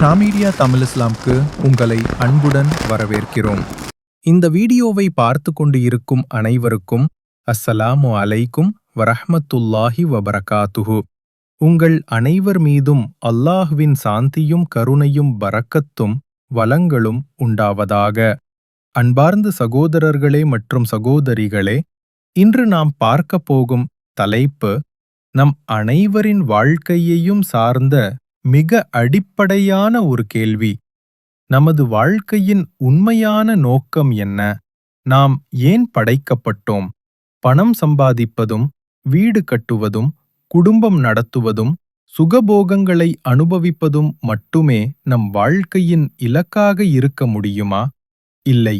ஷாமீடியா தமிழ் இஸ்லாம்க்கு உங்களை அன்புடன் வரவேற்கிறோம். இந்த வீடியோவை பார்த்து கொண்டு இருக்கும் அனைவருக்கும் அஸ்ஸலாமு அலைக்கும் வரஹமத்துல்லாஹி வபரகாத்துஹு. உங்கள் அனைவர் மீதும் அல்லாஹ்வின் சாந்தியும் கருணையும் பரக்கத்தும் வளங்களும் உண்டாவதாக. அன்பார்ந்த சகோதரர்களே மற்றும் சகோதரிகளே இன்று நாம் பார்க்கப் போகும் தலைப்பு நம் அனைவரின் வாழ்க்கையையும் சார்ந்த மிக அடிப்படையான ஒரு கேள்வி. நமது வாழ்க்கையின் உண்மையான நோக்கம் என்ன? நாம் ஏன் படைக்கப்பட்டோம்? பணம் சம்பாதிப்பதும் வீடு கட்டுவதும் குடும்பம் நடத்துவதும் சுகபோகங்களை அனுபவிப்பதும் மட்டுமே நம் வாழ்க்கையின் இலக்காக இருக்க முடியுமா? இல்லை.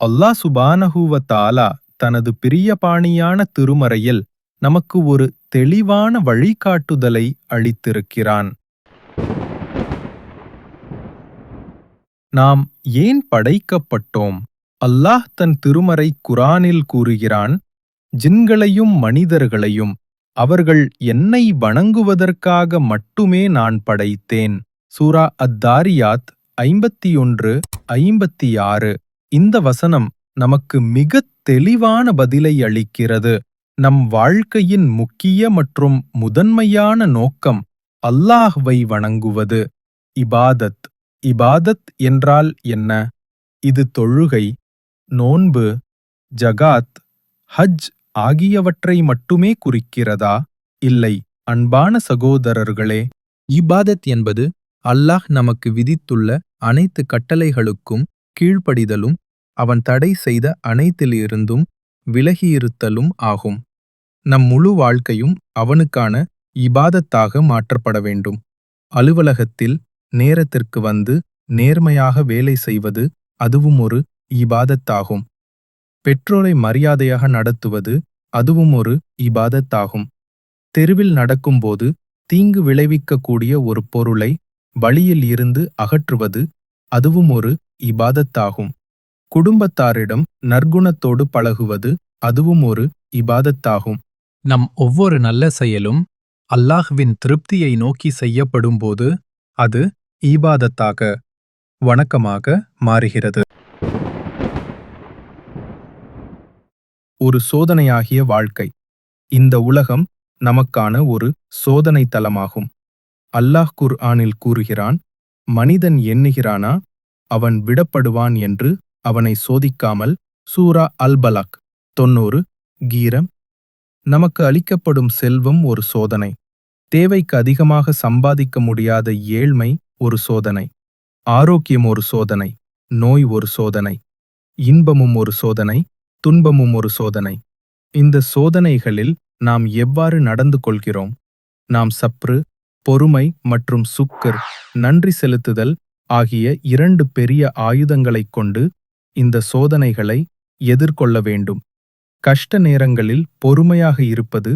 அல்லாஹ் சுபானஹூவ தாலா தனது பிரியபாணியான திருமறையில் நமக்கு ஒரு தெளிவான வழிகாட்டுதலை அளித்திருக்கிறான். நாம் ஏன் படைக்கப்பட்டோம்? அல்லாஹ் தன் திருமறை குரானில் கூறுகிறான் ஜின்களையும் மனிதர்களையும் அவர்கள் என்னை வணங்குவதற்காக மட்டுமே நான் படைத்தேன். சூரா அத்தாரியாத் ஐம்பத்தி ஒன்று ஐம்பத்தி ஆறு இந்த வசனம் நமக்கு மிகத் தெளிவான பதிலை அளிக்கிறது. நம் வாழ்க்கையின் முக்கிய மற்றும் முதன்மையான நோக்கம் அல்லாஹ்வை வணங்குவது. இபாதத் இபாதத் என்றால் என்ன? இது தொழுகை நோன்பு ஜகாத் ஹஜ் ஆகியவற்றை மட்டுமே குறிக்கிறதா? இல்லை அன்பான சகோதரர்களே இபாதத் என்பது அல்லாஹ் நமக்கு விதித்துள்ள அனைத்து கட்டளைகளுக்கும் கீழ்ப்படிதலும் அவன் தடை செய்த அனைத்திலிருந்தும் விலகியிருத்தலும் ஆகும். நம் முழு வாழ்க்கையும் அவனுக்கான இபாதத்தாக மாற்றப்பட வேண்டும். அலுவலகத்தில் நேரத்திற்கு வந்து நேர்மையாக வேலை செய்வது அதுவும் ஒரு இபாதத்தாகும். பெற்றோரை மரியாதையாக நடத்துவது அதுவும் ஒரு இபாதத்தாகும். தெருவில் நடக்கும்போது தீங்கு விளைவிக்கக்கூடிய ஒரு பொருளை வழியில் இருந்து அகற்றுவது அதுவும் ஒரு இபாதத்தாகும். குடும்பத்தாரிடம் நற்குணத்தோடு பழகுவது அதுவும் ஒரு இபாதத்தாகும். நம் ஒவ்வொரு நல்ல செயலும் அல்லாஹ்வின் திருப்தியை நோக்கி செய்யப்படும்போது அது ஈபாதத்தாக வணக்கமாக மாறுகிறது. ஒரு சோதனையாகிய வாழ்க்கை. இந்த உலகம் நமக்கான ஒரு சோதனை தலமாகும். அல்லாஹ் குர் ஆனில் கூறுகிறான் மனிதன் எண்ணுகிறானா அவன் விடப்படுவான் என்று அவனை சோதிக்காமல் சூரா அல்பலக் தொன்னூறு கீரம். நமக்கு அளிக்கப்படும் செல்வம் ஒரு சோதனை. தேவைக்கு அதிகமாக சம்பாதிக்க முடியாத ஏழ்மை ஒரு சோதனை. ஆரோக்கியம் ஒரு சோதனை. நோய் ஒரு சோதனை. இன்பமும் ஒரு சோதனை. துன்பமும் ஒரு சோதனை. இந்த சோதனைகளில் நாம் எவ்வாறு நடந்து கொள்கிறோம்? நாம் சப்ரு பொறுமை மற்றும் சுக்கர் நன்றி செலுத்துதல் ஆகிய இரண்டு பெரிய ஆயுதங்களைக் கொண்டு இந்த சோதனைகளை எதிர்கொள்ள வேண்டும். கஷ்ட நேரங்களில் பொறுமையாக இருப்பது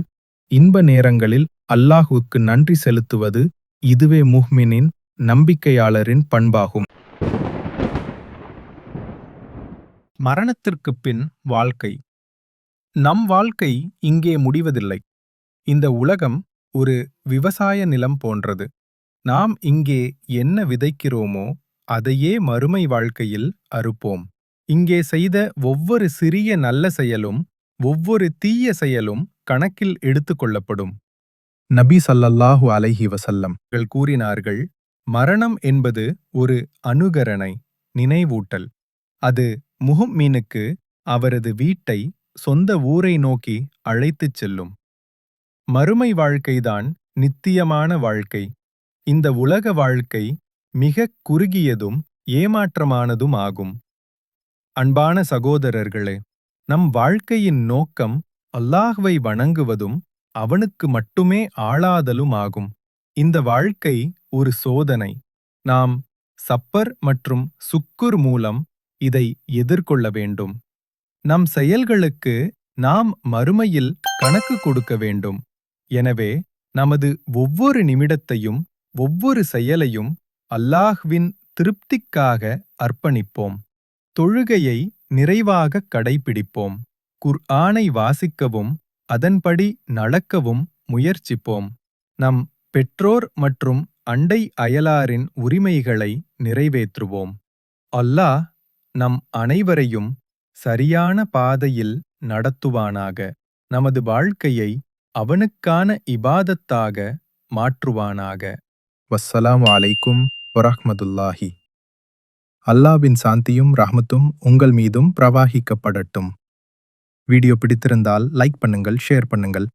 இன்ப நேரங்களில் அல்லாஹுக்கு நன்றி செலுத்துவது இதுவே முஹ்மினின் நம்பிக்கையாளரின் பண்பாகும். மரணத்திற்குப் பின் வாழ்க்கை. நம் வாழ்க்கை இங்கே முடிவதில்லை. இந்த உலகம் ஒரு விவசாய நிலம் போன்றது. நாம் இங்கே என்ன விதைக்கிறோமோ அதையே மறுமை வாழ்க்கையில் அறுப்போம். இங்கே செய்த ஒவ்வொரு சிறிய நல்ல செயலும் ஒவ்வொரு தீய செயலும் கணக்கில் எடுத்துக்கொள்ளப்படும் நபி சல்லல்லாஹு அலைஹி வசல்லம் கூறினார்கள் மரணம் என்பது ஒரு அனுகரணை நினைவூட்டல். அது முஹம்மீனுக்கு அவரது வீட்டை சொந்த ஊரை நோக்கி அழைத்துச் செல்லும். மறுமை வாழ்க்கைதான் நித்தியமான வாழ்க்கை. இந்த உலக வாழ்க்கை மிகக் குறுகியதும் ஏமாற்றமானதும் ஆகும். அன்பான சகோதரர்களே நம் வாழ்க்கையின் நோக்கம் அல்லாஹ்வை வணங்குவதும் அவனுக்கு மட்டுமே ஆளாதலும் ஆகும். இந்த வாழ்க்கை ஒரு சோதனை. நாம் சப்பர் மற்றும் சுக்குர் மூலம் இதை எதிர்கொள்ள வேண்டும். நம் செயல்களுக்கு நாம் மறுமையில் கணக்கு கொடுக்க வேண்டும். எனவே நமது ஒவ்வொரு நிமிடத்தையும் ஒவ்வொரு செயலையும் அல்லாஹ்வின் திருப்திக்காக அர்ப்பணிப்போம். தொழுகையை நிறைவாக கடைபிடிப்போம். குர்ஆனை வாசிக்கவும் அதன்படி நடக்கவும் முயற்சிப்போம். நம் பெற்றோர் மற்றும் அண்டை அயலாரின் உரிமைகளை நிறைவேற்றுவோம். அல்லாஹ் நம் அனைவரையும் சரியான பாதையில் நடத்துவானாக. நமது வாழ்க்கையை அவனுக்கான இபாதத்தாக மாற்றுவானாக. வஸ்ஸலாம் அலைக்கும் வரஹ்மதுல்லாஹி அல்லாவின் சாந்தியும் ரஹ்மத்தும் உங்கள் மீதும் பிரவாகிக்கப்படட்டும். வீடியோ பிடித்திருந்தால் லைக் பண்ணுங்கள் ஷேர் பண்ணுங்கள்.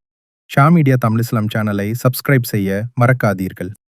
ஷா மீடியா தமிழ் இஸ்லாம் சேனலை சப்ஸ்கிரைப் செய்ய மறக்காதீர்கள்.